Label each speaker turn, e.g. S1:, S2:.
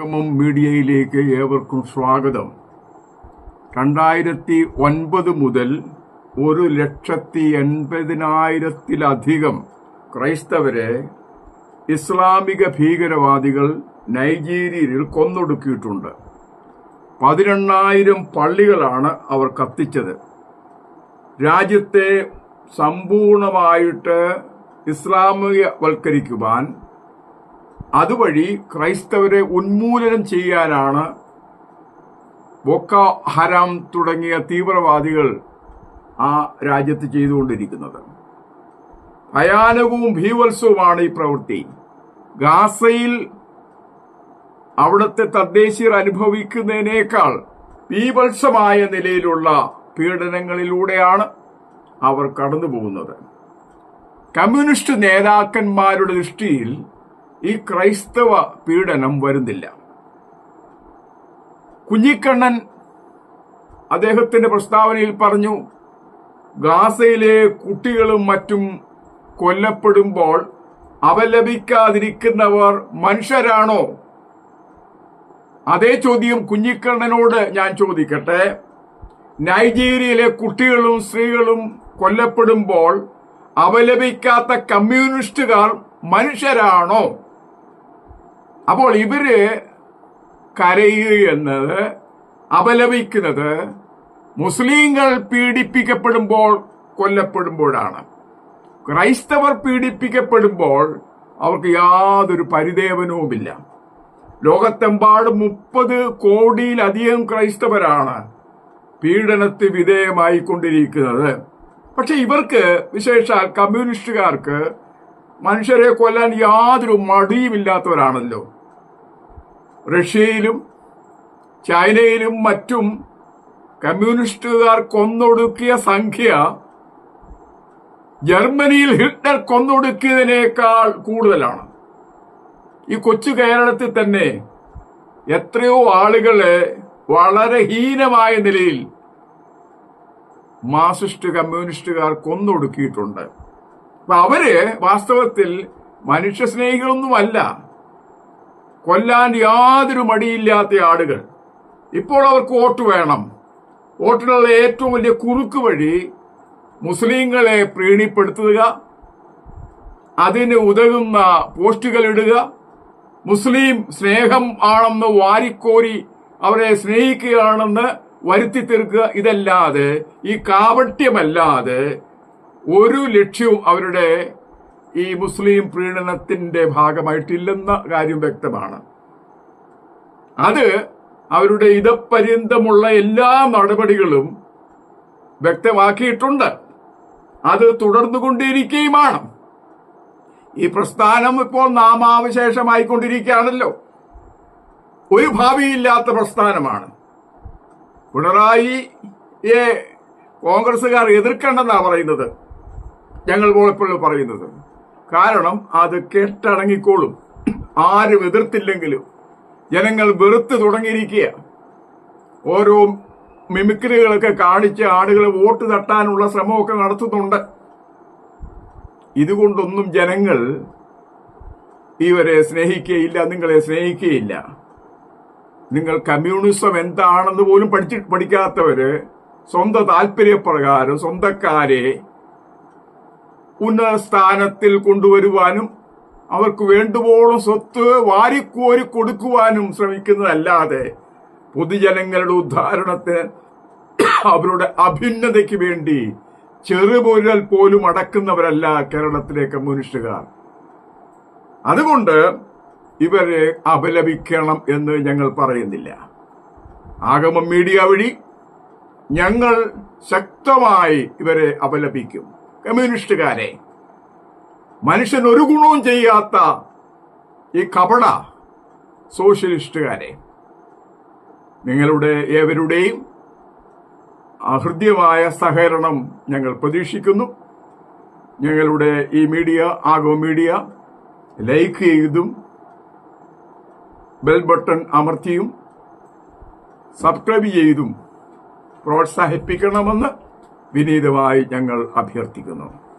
S1: ആഗമം മീഡിയയിലേക്ക് ഏവർക്കും സ്വാഗതം. രണ്ടായിരത്തി ഒൻപത് മുതൽ ഒരു ലക്ഷത്തി എൺപതിനായിരത്തിലധികം ക്രൈസ്തവരെ ഇസ്ലാമിക ഭീകരവാദികൾ നൈജീരിയയിൽ കൊന്നൊടുക്കിയിട്ടുണ്ട്. പതിനെണ്ണായിരം പള്ളികളാണ് അവർ കത്തിച്ചത്. രാജ്യത്തെ സമ്പൂർണമായിട്ട് ഇസ്ലാമികവൽക്കരിക്കുവാൻ അതുവഴി ക്രൈസ്തവരെ ഉന്മൂലനം ചെയ്യാനാണ് ബൊക്ക ഹരാം തുടങ്ങിയ തീവ്രവാദികൾ ആ രാജ്യത്ത് ചെയ്തുകൊണ്ടിരിക്കുന്നത്. ഭയാനകവും ഭീവത്സവുമാണ് ഈ പ്രവൃത്തി. ഗാസയിൽ അവിടുത്തെ തദ്ദേശീയർ അനുഭവിക്കുന്നതിനേക്കാൾ ഭീവത്സമായ നിലയിലുള്ള പീഡനങ്ങളിലൂടെയാണ് അവർ കടന്നുപോകുന്നത്. കമ്മ്യൂണിസ്റ്റ് നേതാക്കന്മാരുടെ ദൃഷ്ടിയിൽ ഈ ക്രൈസ്തവ പീഡനം വരുന്നില്ല. കുഞ്ഞിക്കണ്ണൻ അദ്ദേഹത്തിന്റെ പ്രസ്താവനയിൽ പറഞ്ഞു ഗാസയിലെ കുട്ടികളും മറ്റും കൊല്ലപ്പെടുമ്പോൾ അവലപിക്കാതിരിക്കുന്നവർ മനുഷ്യരാണോ? അതേ ചോദ്യം കുഞ്ഞിക്കണ്ണനോട് ഞാൻ ചോദിക്കട്ടെ. നൈജീരിയയിലെ കുട്ടികളും സ്ത്രീകളും കൊല്ലപ്പെടുമ്പോൾ അവലപിക്കാത്ത കമ്മ്യൂണിസ്റ്റുകാർ മനുഷ്യരാണോ? അപ്പോൾ ഇവർ കരയുക എന്നത് അപലപിക്കുന്നത് മുസ്ലിങ്ങൾ പീഡിപ്പിക്കപ്പെടുമ്പോൾ കൊല്ലപ്പെടുമ്പോഴാണ്. ക്രൈസ്തവർ പീഡിപ്പിക്കപ്പെടുമ്പോൾ അവർക്ക് യാതൊരു പരിദേവനവുമില്ല. ലോകത്തെമ്പാടും മുപ്പത് കോടിയിലധികം ക്രൈസ്തവരാണ് പീഡനത്തിന് വിധേയമായി കൊണ്ടിരിക്കുന്നത് പക്ഷെ ഇവർക്ക് വിശേഷാൽ കമ്മ്യൂണിസ്റ്റുകാർക്ക് മനുഷ്യരെ കൊല്ലാൻ യാതൊരു മടിയുമില്ലാത്തവരാണല്ലോ. റഷ്യയിലും ചൈനയിലും മറ്റും കമ്മ്യൂണിസ്റ്റുകാർ കൊന്നൊടുക്കിയ സംഖ്യ ജർമ്മനിയിൽ ഹിറ്റ്ലർ കൊന്നൊടുക്കിയതിനേക്കാൾ കൂടുതലാണ്. ഈ കൊച്ചു കേരളത്തിൽ തന്നെ എത്രയോ ആളുകളെ വളരെ ഹീനമായ നിലയിൽ മാർസിസ്റ്റ് കമ്മ്യൂണിസ്റ്റുകാർ കൊന്നൊടുക്കിയിട്ടുണ്ട്. അപ്പൊ അവർ വാസ്തവത്തിൽ മനുഷ്യസ്നേഹികളൊന്നുമല്ല. കൊല്ലാൻ യാതൊരു മടിയില്ലാത്ത ആളുകൾ ഇപ്പോൾ അവർക്ക് വോട്ട് വേണം. വോട്ടിനുള്ള ഏറ്റവും വലിയ കുറുക്ക് വഴി മുസ്ലിങ്ങളെ പ്രീണിപ്പെടുത്തുക അതിന് ഉതകുന്ന പോസ്റ്റുകൾ ഇടുക മുസ്ലിം സ്നേഹം ആണെന്ന് വാരിക്കോരി അവരെ സ്നേഹിക്കുകയാണെന്ന് വരുത്തി തീർക്കുക ഇതല്ലാതെ ഈ കാപട്യമല്ലാതെ ഒരു ലക്ഷ്യവും അവരുടെ ഈ മുസ്ലിം പ്രീണനത്തിന്റെ ഭാഗമായിട്ടില്ലെന്ന കാര്യം വ്യക്തമാണ്. അത് അവരുടെ ഇതപര്യന്തമുള്ള എല്ലാ നടപടികളും വ്യക്തമാക്കിയിട്ടുണ്ട്. അത് തുടർന്നുകൊണ്ടിരിക്കുകയുമാണ്. ഈ പ്രസ്ഥാനം ഇപ്പോൾ നാമാവശേഷമായിക്കൊണ്ടിരിക്കുകയാണല്ലോ. ഒരു ഭാവിയില്ലാത്ത പ്രസ്ഥാനമാണ്. പിണറായിയെ കോൺഗ്രസുകാർ എതിർക്കേണ്ടെന്നാണ് പറയുന്നത്. ഞങ്ങൾ ഇപ്പോൾ പറയുന്നത്. കാരണം അത് കേട്ടടങ്ങിക്കോളും. ആരും എതിർത്തില്ലെങ്കിലും ജനങ്ങൾ വെറുത്ത് തുടങ്ങിയിരിക്കുക. ഓരോ മിമിക്രികളൊക്കെ കാണിച്ച് ആളുകൾ വോട്ട് തട്ടാനുള്ള ശ്രമമൊക്കെ നടത്തുന്നുണ്ട്. ഇതുകൊണ്ടൊന്നും ജനങ്ങൾ ഇവരെ സ്നേഹിക്കുകയില്ല നിങ്ങളെ സ്നേഹിക്കുകയില്ല. നിങ്ങൾ കമ്മ്യൂണിസം എന്താണെന്ന് പോലും പഠിച്ച് പഠിക്കാത്തവര് സ്വന്തം താല്പര്യപ്രകാരം സ്വന്തക്കാരെ ഉന്നത സ്ഥാനത്തിൽ കൊണ്ടുവരുവാനും അവർക്ക് വേണ്ടുവോളം സ്വത്ത് വാരിക്കോരി കൊടുക്കുവാനും ശ്രമിക്കുന്നതല്ലാതെ പൊതുജനങ്ങളുടെ ഉദ്ധാരണത്തിന് അവരുടെ അഭിന്നതയ്ക്ക് വേണ്ടി ചെറുപൊരുതൽ പോലും അടക്കുന്നവരല്ല കേരളത്തിലെ കമ്മ്യൂണിസ്റ്റുകാർ അതുകൊണ്ട് ഇവരെ അപലപിക്കണം എന്ന് ഞങ്ങൾ പറയുന്നില്ല. ആഗമ മീഡിയ വഴി ഞങ്ങൾ ശക്തമായി ഇവരെ അപലപിക്കും. കമ്മ്യൂണിസ്റ്റുകാരെ മനുഷ്യൻ ഒരു ഗുണവും ചെയ്യാത്ത ഈ കപട സോഷ്യലിസ്റ്റുകാരെ നിങ്ങളുടെ ഏവരുടെയും അഹൃദ്യമായ സഹകരണം ഞങ്ങൾ പ്രതീക്ഷിക്കുന്നു. ഞങ്ങളുടെ ഈ മീഡിയ ആഗോ മീഡിയ ലൈക്ക് ചെയ്തും ബെൽ ബട്ടൺ അമർത്തിയും സബ്സ്ക്രൈബ് ചെയ്തും പ്രോത്സാഹിപ്പിക്കണമെന്ന് വിനീതമായി ഞങ്ങൾ അഭ്യർത്ഥിക്കുന്നു.